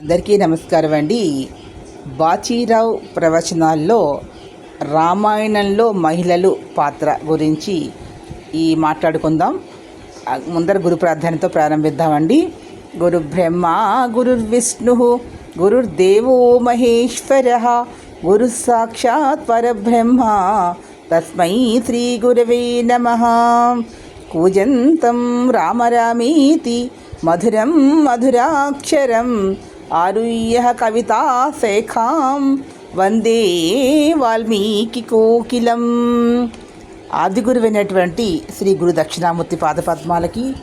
అందరికీ నమస్కారం అండి. బాచీరావు ప్రవచనాల్లో రామాయణంలో మహిళలు పాత్ర గురించి ఈ మాట్లాడుకుందాం. ముందర గురు ప్రార్థనతో ప్రారంభిద్దామండి. గురు బ్రహ్మ గురుర్విష్ణు గురుర్దేవో మహేశ్వర గురు సాక్షాత్ పరబ్రహ్మ తస్మై శ్రీ గురవే నమ. కూజంతం రామరామీతి మధురం మధురాక్షరం ఆరుహ్య కవితా శేఖాం వందే వాల్మీకి కోకిలం. ఆదిగురువైనటువంటి శ్రీ గురు దక్షిణామూర్తి పాదపద్మాలకి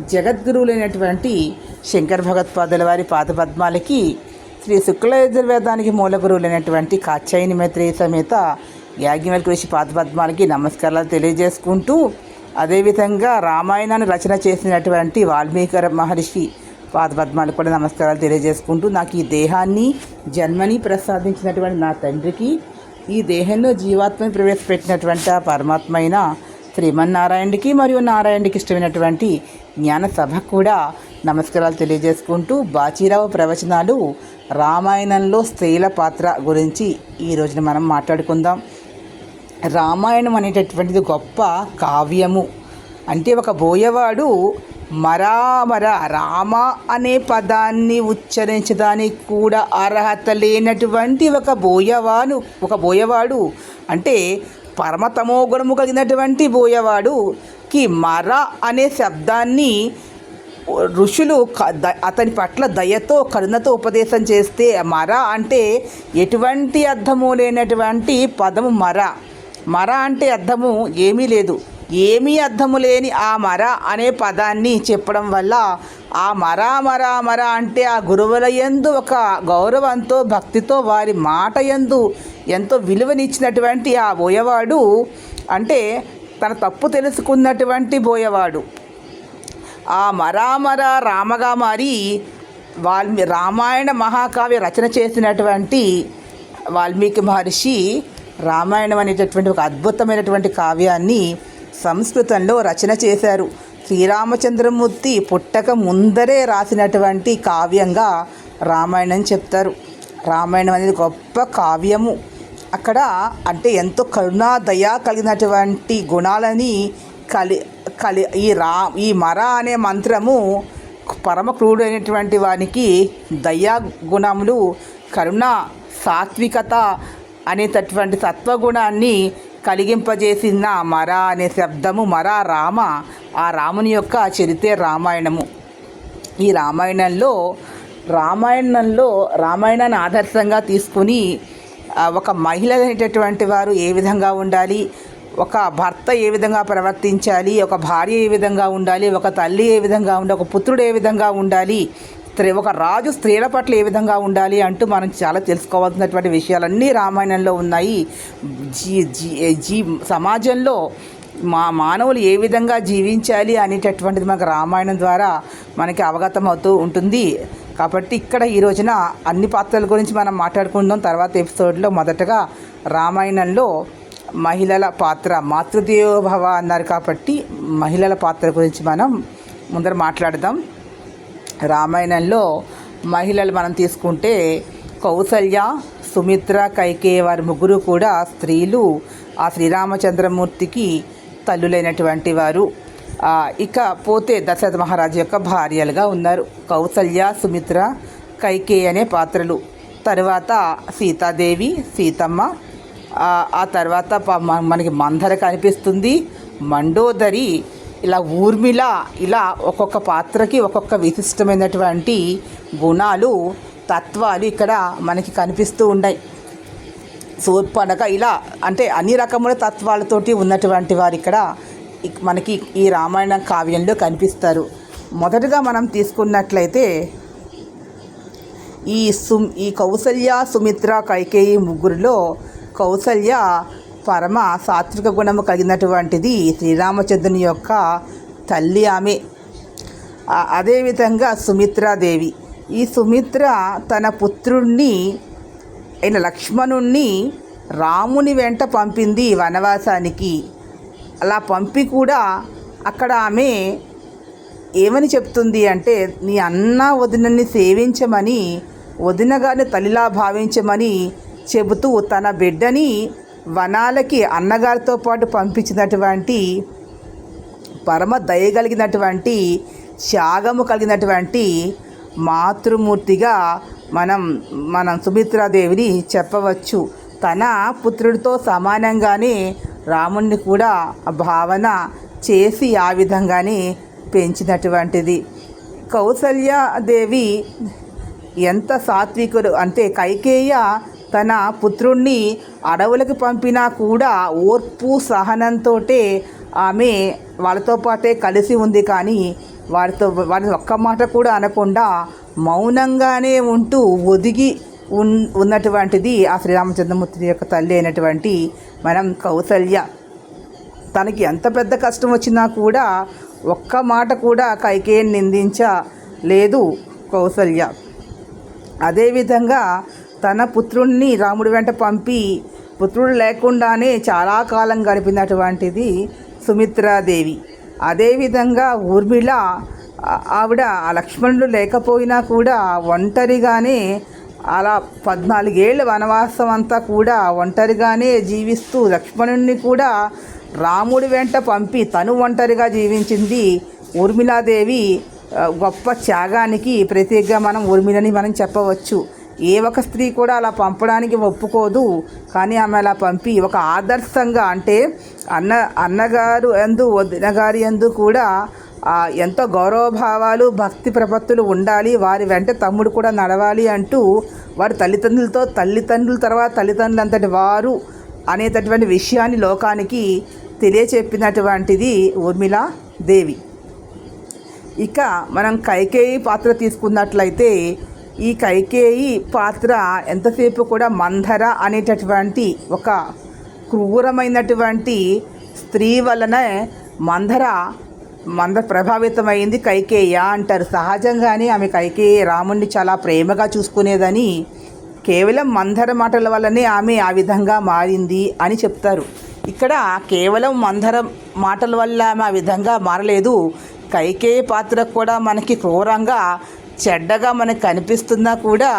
జగద్గురువులైనటువంటి శంకర భగత్పాదుల వారి పాదపద్మాలకి శ్రీ శుక్ల యజుర్వేదానికి మూల గురువులైనటువంటి కాచ్యాయని మైత్రేయ సమేత యాజ్ఞవల్ కృషి పాదపద్మాలకి నమస్కారాలు తెలియజేసుకుంటూ అదేవిధంగా రామాయణాన్ని రచన చేసినటువంటి వాల్మీకి మహర్షి పాదపద్మాలకు కూడా నమస్కారాలు తెలియజేసుకుంటూ నాకు ఈ దేహాన్ని జన్మని ప్రసాదించినటువంటి నా తండ్రికి ఈ దేహంలో జీవాత్మని ప్రవేశపెట్టినటువంటి ఆ పరమాత్మ అయిన శ్రీమన్నారాయణుడికి మరియు నారాయణుడికి ఇష్టమైనటువంటి జ్ఞాన సభ కూడా నమస్కారాలు తెలియజేసుకుంటూ బాచీరావు ప్రవచనాలు రామాయణంలో స్త్రీల పాత్ర గురించి ఈ రోజున మనం మాట్లాడుకుందాం. రామాయణం అనేటటువంటిది గొప్ప కావ్యము. అంటే ఒక బోయవాడు మరామర రామ అనే పదాన్ని ఉచ్చరించడానికి కూడా అర్హత లేనటువంటి ఒక బోయవాను ఒక బోయవాడు. అంటే పరమతమో గుణము కలిగినటువంటి బోయవాడుకి మర అనే శబ్దాన్ని ఋషులు అతని పట్ల దయతో కరుణతో ఉపదేశం చేస్తే మర అంటే ఎటువంటి అర్థము లేనటువంటి పదము మర. మర అంటే అర్థము ఏమీ లేదు. ఏమీ అర్థము లేని ఆ మర అనే పదాన్ని చెప్పడం వల్ల ఆ మర మర మర అంటే ఆ గురువుల యందు ఒక గౌరవంతో భక్తితో వారి మాట యందు ఎంతో విలువనిచ్చినటువంటి ఆ బోయవాడు అంటే తన తప్పు తెలుసుకున్నటువంటి బోయవాడు. ఆ మరామర రామగా మారి వాల్మీ రామాయణ మహాకావ్య రచన చేసినటువంటి వాల్మీకి మహర్షి రామాయణం అనేటటువంటి ఒక అద్భుతమైనటువంటి కావ్యాన్ని సంస్కృతంలో రచన చేశారు. శ్రీరామచంద్రమూర్తి పుట్టక ముందరే రాసినటువంటి కావ్యంగా రామాయణం చెప్తారు. రామాయణం అనేది గొప్ప కావ్యము. అక్కడ అంటే ఎంతో కరుణా దయా కలిగినటువంటి గుణాలని కలి కలి ఈ రా ఈ మర అనే మంత్రము పరమ క్రూడైనటువంటి వానికి దయా గుణములు కరుణ సాత్వికత అనేటటువంటి సత్వగుణాన్ని కలిగింపజేసిన మర అనే శబ్దము మర రామ? ఆ రాముని యొక్క చరిత్రే రామాయణము. ఈ రామాయణంలో రామాయణంలో రామాయణాన్ని ఆదర్శంగా తీసుకుని ఒక మహిళ అనేటటువంటి వారు ఏ విధంగా ఉండాలి? ఒక భర్త ఏ విధంగా ప్రవర్తించాలి? ఒక భార్య ఏ విధంగా ఉండాలి? ఒక తల్లి ఏ విధంగా ఉండాలి? ఒక పుత్రుడు ఏ విధంగా ఉండాలి? స్త్రీ ఒక రాజు స్త్రీల పట్ల ఏ విధంగా ఉండాలి అంటూ మనం చాలా తెలుసుకోవాల్సినటువంటి విషయాలన్నీ రామాయణంలో ఉన్నాయి. జీ జీ జీ సమాజంలో మా మానవులు ఏ విధంగా జీవించాలి అనేటటువంటిది మనకు రామాయణం ద్వారా మనకి అవగతం అవుతూ ఉంటుంది. కాబట్టి ఇక్కడ ఈ రోజున అన్ని పాత్రల గురించి మనం మాట్లాడుకుందాం. తర్వాత ఎపిసోడ్లో మొదటగా రామాయణంలో మహిళల పాత్ర మాతృదేవోభవ అన్నారు కాబట్టి మహిళల పాత్ర గురించి మనం ముందర మాట్లాడదాం. రామాయణంలో మహిళలు మనం తీసుకుంటే కౌసల్య సుమిత్ర కైకేయ వారి ముగ్గురు కూడా స్త్రీలు. ఆ శ్రీరామచంద్రమూర్తికి తల్లులైనటువంటి వారు. ఇక పోతే దశరథ మహారాజు యొక్క భార్యలుగా ఉన్నారు. కౌసల్య సుమిత్ర కైకేయ అనే పాత్రలు. తర్వాత సీతాదేవి సీతమ్మ. ఆ, తర్వాత ప- మనకి మందర కనిపిస్తుంది. మండోదరి ఇలా ఊర్మిళ ఇలా ఒక్కొక్క పాత్రకి ఒక్కొక్క విశిష్టమైనటువంటి గుణాలు తత్వాలు ఇక్కడ మనకి కనిపిస్తూ ఉన్నాయి. శూర్పణక ఇలా అంటే అన్ని రకముల తత్వాలతోటి ఉన్నటువంటి వారు ఇక్కడ మనకి ఈ రామాయణ కావ్యంలో కనిపిస్తారు. మొదటగా మనం తీసుకున్నట్లయితే ఈ సు ఈ కౌసల్య సుమిత్ర కైకేయి ముగ్గురులో కౌసల్య పరమ సాత్విక గుణము కలిగినటువంటిది శ్రీరామచంద్రుని యొక్క తల్లి ఆమె. అదేవిధంగా సుమిత్రాదేవి ఈ సుమిత్ర తన పుత్రుణ్ణి అయిన లక్ష్మణుణ్ణి రాముని వెంట పంపింది వనవాసానికి. అలా పంపి కూడా అక్కడ ఆమె ఏమని చెప్తుంది అంటే నీ అన్న వదినని సేవించమని వదినగానే తల్లిలా భావించమని చెబుతూ తన బిడ్డని వనాలకి అన్నగారితో పాటు పంపించినటువంటి పరమ దయ కలిగినటువంటి త్యాగము కలిగినటువంటి మాతృమూర్తిగా మనం మనం సుమిత్రాదేవిని చెప్పవచ్చు. తన పుత్రుడితో సమానంగానే రాముణ్ణి కూడా భావన చేసి ఆ విధంగానే పెంచినటువంటిది. కౌసల్యాదేవి ఎంత సాత్వికుడు అంటే కైకేయ తన పుత్రుణ్ణి అడవులకు పంపినా కూడా ఓర్పు సహనంతో ఆమె వాళ్ళతో పాటే కలిసి ఉంది. కానీ వారితో వారి ఒక్క మాట కూడా అనకుండా మౌనంగానే ఉంటూ ఒదిగి ఉన్ ఉన్నటువంటిది ఆ శ్రీరామచంద్రమూర్తి యొక్క తల్లి అయినటువంటి మనం కౌసల్య. తనకి ఎంత పెద్ద కష్టం వచ్చినా కూడా ఒక్క మాట కూడా కైకేయిని నిందించలేదు కౌసల్య. అదేవిధంగా తన పుత్రుణ్ణి రాముడి వెంట పంపి పుత్రుడు లేకుండానే చాలా కాలం గడిపినటువంటిది సుమిత్రాదేవి. అదేవిధంగా ఊర్మిళ ఆవిడ ఆ లక్ష్మణుడు లేకపోయినా కూడా ఒంటరిగానే అలా పద్నాలుగేళ్ళ వనవాసం అంతా కూడా ఒంటరిగానే జీవిస్తూ లక్ష్మణుణ్ణి కూడా రాముడి వెంట పంపి తను ఒంటరిగా జీవించింది ఊర్మిళాదేవి. గొప్ప త్యాగానికి ప్రత్యేకంగా మనం ఊర్మిళని మనం చెప్పవచ్చు. ఏ ఒక స్త్రీ కూడా అలా పంపడానికి ఒప్పుకోదు. కానీ ఆమె అలా పంపి ఒక ఆదర్శంగా అంటే అన్న అన్నగారు ఎందు వదిన గారి ఎందు కూడా ఎంతో గౌరవభావాలు భక్తి ప్రపత్తులు ఉండాలి. వారి వెంట తమ్ముడు కూడా నడవాలి అంటూ వారి తల్లిదండ్రులతో తల్లిదండ్రుల తర్వాత తల్లిదండ్రులు అంతటి వారు అనేటటువంటి విషయాన్ని లోకానికి తెలియచెప్పినటువంటిది ఊర్మిళ దేవి. ఇక మనం కైకేయి పాత్ర తీసుకున్నట్లయితే ఈ కైకేయి పాత్ర ఎంతసేపు కూడా మంధర అనేటటువంటి ఒక క్రూరమైనటువంటి స్త్రీ వలనే మంధర మంద ప్రభావితమైంది కైకేయ అంటారు. సహజంగానే ఆమె కైకేయ రాముణ్ణి చాలా ప్రేమగా చూసుకునేదని కేవలం మందర మాటల వల్లనే ఆమె ఆ విధంగా మారింది అని చెప్తారు. ఇక్కడ కేవలం మంధర మాటల వల్ల ఆమె ఆ విధంగా మారలేదు. కైకేయ పాత్ర కూడా మనకి క్రూరంగా చెడ్డగా మనకు కనిపిస్తున్నా కూడా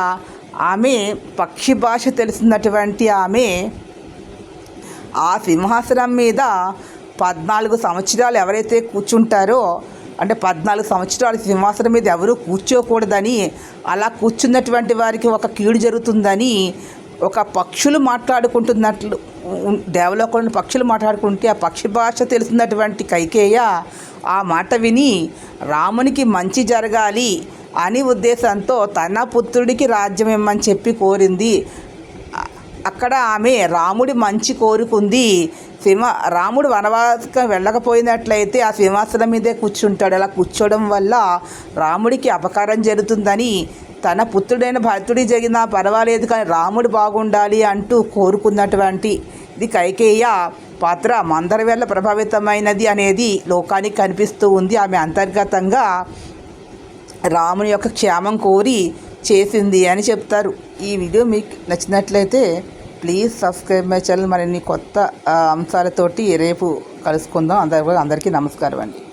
ఆమె పక్షి భాష తెలిసినటువంటి ఆమె ఆ సింహాసనం మీద పద్నాలుగు సంవత్సరాలు ఎవరైతే కూర్చుంటారో అంటే పద్నాలుగు సంవత్సరాలు సింహాసనం మీద ఎవరూ కూర్చోకూడదని అలా కూర్చున్నటువంటి వారికి ఒక కీడు జరుగుతుందని ఒక పక్షులు మాట్లాడుకుంటున్నట్లు దేవలోకంలో పక్షులు మాట్లాడుకుంటే ఆ పక్షి భాష తెలిసినటువంటి కైకేయ ఆ మాట విని రామునికి మంచి జరగాలి అని ఉద్దేశంతో తన పుత్రుడికి రాజ్యం ఇమ్మని చెప్పి కోరింది. అక్కడ ఆమె రాముడి మంచి కోరుకుంది. సింహ రాముడు వనవాసకం వెళ్ళకపోయినట్లయితే ఆ సింహాసనం మీదే కూర్చుంటాడు. అలా కూర్చోవడం వల్ల రాముడికి అపకారం జరుగుతుందని తన పుత్రుడైన భరతుడి జరిగినా పర్వాలేదు కానీ రాముడు బాగుండాలి అంటూ కోరుకున్నటువంటి ఇది కైకేయ పాత్ర మందర వేళ ప్రభావితమైనది అనేది లోకానికి కనిపిస్తూ ఉంది. ఆమె అంతర్గతంగా రాముని యొక్క క్షేమం కోరి చేసింది అని చెప్తారు. ఈ వీడియో మీకు నచ్చినట్లయితే ప్లీజ్ సబ్స్క్రైబ్ మై ఛానల్. మరిన్ని కొత్త అంశాలతోటి రేపు కలుసుకుందాం. అందరూ అందరికీ నమస్కారం అండి.